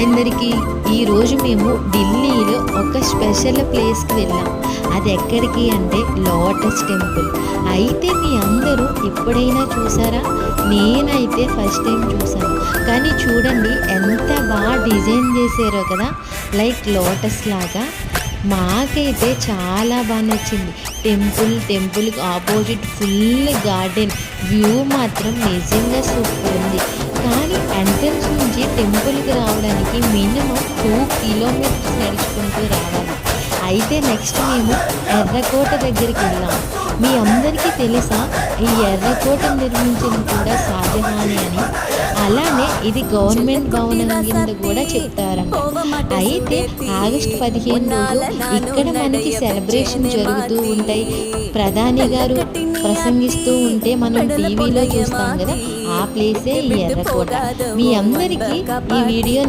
అందరికీ ఈరోజు మేము ఢిల్లీలో ఒక స్పెషల్ ప్లేస్కి వెళ్ళాం. అది ఎక్కడికి అంటే లోటస్ టెంపుల్. అయితే మీ అందరూ ఎప్పుడైనా చూసారా? నేనైతే ఫస్ట్ టైం చూసాను. కానీ చూడండి ఎంత బాగా డిజైన్ చేశారో కదా. లైక్ లోటస్ లాగా. మాకైతే చాలా బాగా నచ్చింది. టెంపుల్ టెంపుల్కి ఆపోజిట్ ఫుల్ గార్డెన్. వ్యూ మాత్రం నిజంగా సూపర్ ఉంది. కానీ ఎంట్రన్స్ నుంచి టెంపుల్కి రావడానికి మినిమం టూ కిలోమీటర్స్ నడుచుకుంటూ రావాలి. అయితే నెక్స్ట్ మేము ఎర్రకోట దగ్గరికి వెళ్ళాం. మీ అందరికీ తెలుసా? ఈ ఎర్రకోట నిర్మించింది కూడా షాజహాని ఇది గవర్నమెంట్ భవనం కింద కూడా చెప్తారంట. అయితే ఆగస్ట్ పదిహేను రోజు ఇక్కడ మనకి సెలబ్రేషన్ జరుగుతూ ఉంటాయి. ప్రధాని గారు ప్రసంగిస్తూ ఉంటే మనం టీవీలో చూస్తాం కదా ఆ ప్లేసే ఈ ఎర్రకోట. మీ అందరికీ ఈ వీడియో